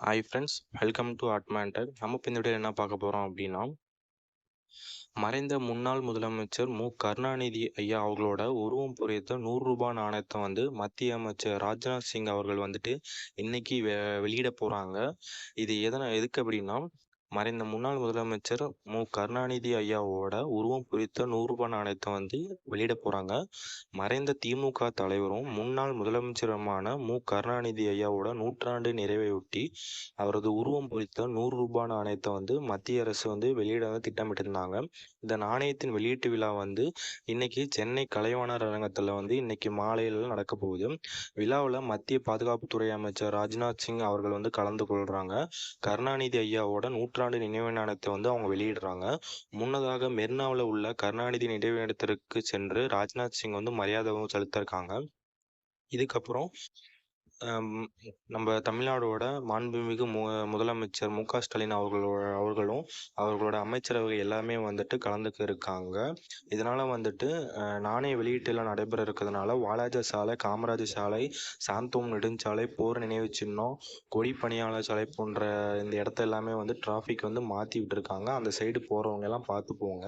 Hi friends welcome to அட்மாண்டட் நம்ம இப்போ இந்த வீடியோவில் என்ன பார்க்க போகிறோம் அப்படின்னா மறைந்த முன்னாள் முதலமைச்சர் மு. கருணாநிதி ஐயா அவர்களோட உருவம் பொறித்த நூறு ரூபாய் நாணயத்தை வந்து மத்திய அமைச்சர் ராஜ்நாத் சிங் அவர்கள் வந்துட்டு இன்னைக்கு வெ வெளியிட போகிறாங்க இது எதனா எதுக்கு அப்படின்னா மறைந்த முன்னாள் முதலமைச்சர் மு. கருணாநிதி ஐயாவோட உருவம் குறித்த நூறு ரூபாய் நாணயத்தை வந்து வெளியிட போகிறாங்க மறைந்த திமுக தலைவரும் முன்னாள் முதலமைச்சருமான மு. கருணாநிதி ஐயாவோட நூற்றாண்டு நிறைவையொட்டி அவரது உருவம் குறித்த நூறு ரூபாய் நாணயத்தை வந்து மத்திய அரசு வந்து வெளியிட திட்டமிட்டிருந்தாங்க. இந்த நாணயத்தின் வெளியீட்டு விழா வந்து இன்னைக்கு சென்னை கலைவாணர் அரங்கத்தில் வந்து இன்னைக்கு மாலையில் நடக்க போகுது. விழாவில் மத்திய பாதுகாப்புத்துறை அமைச்சர் ராஜ்நாத் சிங் அவர்கள் வந்து கலந்து கொள்கிறாங்க கருணாநிதி ஐயாவோட நூற்று நூற்றாண்டு நினைவு நாணயத்தை வந்து அவங்க வெளியிடுறாங்க. முன்னதாக மெர்னாவில் உள்ள கருணாநிதி நினைவிடத்திற்கு சென்று ராஜ்நாத் சிங் வந்து மரியாதையும் செலுத்திருக்காங்க இதுக்கப்புறம் நம்ம தமிழ்நாடோட மாண்புமிகு மு முதலமைச்சர் மு க ஸ்டாலின் அவர்களோட அவர்களும் அவர்களோட அமைச்சரவை எல்லாமே வந்துட்டு கலந்துக்க இருக்காங்க. இதனால் வந்துட்டு நாணய வெளியீட்டெல்லாம் நடைபெற இருக்கிறதுனால வாலாஜர் சாலை காமராஜர் சாலை சாந்தோம் நெடுஞ்சாலை போர் நினைவு சின்னம் கொடி பணியாளர் சாலை போன்ற இந்த இடத்த எல்லாமே வந்து டிராஃபிக் வந்து மாற்றி விட்டுருக்காங்க. அந்த சைடு போகிறவங்க எல்லாம் பார்த்து போங்க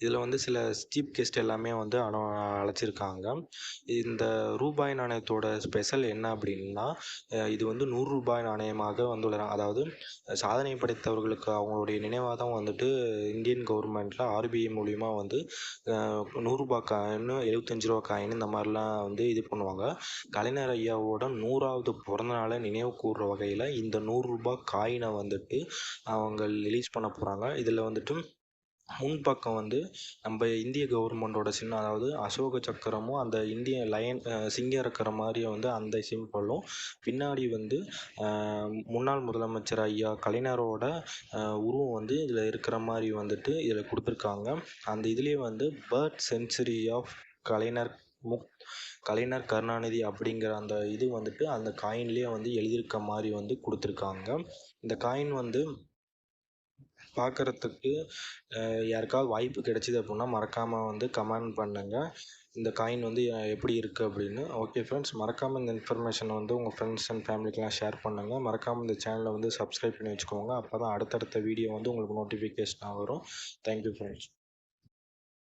இதில் வந்து சில சீப் கெஸ்ட் எல்லாமே வந்து அனு அழைச்சிருக்காங்க. இந்த ரூபாய் நாணயத்தோட ஸ்பெஷல் என்ன அப்படின்னா இது வந்து நூறு ரூபாய் நாணயமாக வந்துள்ளாங்க அதாவது சாதனை படைத்தவர்களுக்கு அவங்களுடைய நினைவாக தான் வந்துட்டு இந்தியன் கவர்மெண்ட்டில் ஆர்பிஐ மூலிமா வந்து நூறுரூபா காயின்னு எழுபத்தஞ்சு ரூபா காயின் இந்த மாதிரிலாம் வந்து இது பண்ணுவாங்க. கலைஞர் ஐயாவோட நூறாவது பிறந்தநாளை நினைவு கூறுற வகையில் இந்த நூறுரூபா காயினை வந்துட்டு அவங்க ரிலீஸ் பண்ண போகிறாங்க இதில் வந்துட்டு முன்பக்கம் வந்து நம்ம இந்திய கவர்மெண்ட்டோட சின்னம் அதாவது அசோக சக்கரமும் அந்த இந்திய லயன் சிங்கம் இருக்கிற மாதிரியே வந்து அந்த சிம்பிளும் பின்னாடி வந்து முன்னாள் முதலமைச்சர் ஐயா கலைஞரோட உருவம் வந்து இதில் இருக்கிற மாதிரி வந்துட்டு இதில் கொடுத்துருக்காங்க. அந்த இதுலேயே வந்து பேர்ட் சென்ச்சுரி ஆஃப் கலைஞர் முக் கலைஞர் கருணாநிதி அப்படிங்கிற அந்த இது வந்துட்டு அந்த காயின்லேயே வந்து எழுதியிருக்க மாதிரி வந்து கொடுத்துருக்காங்க. இந்த காயின் வந்து பார்க்குறதுக்கு யாருக்காவது வாய்ப்பு கிடைச்சிது அப்படின்னா மறக்காமல் வந்து கமெண்ட் பண்ணுங்கள் இந்த காயின் வந்து எப்படி இருக்குது அப்படின்னு. ஓகே ஃப்ரெண்ட்ஸ் மறக்காமல் இந்த இன்ஃபர்மேஷனை வந்து உங்கள் ஃப்ரெண்ட்ஸ் அண்ட் ஃபேமிலிக்கெலாம் ஷேர் பண்ணுங்கள் மறக்காமல் இந்த சேனலை வந்து சப்ஸ்கிரைப் பண்ணி வச்சுக்கோங்க. அப்போ தான் அடுத்தடுத்த வீடியோ வந்து உங்களுக்கு நோட்டிஃபிகேஷனாக வரும். Thank you friends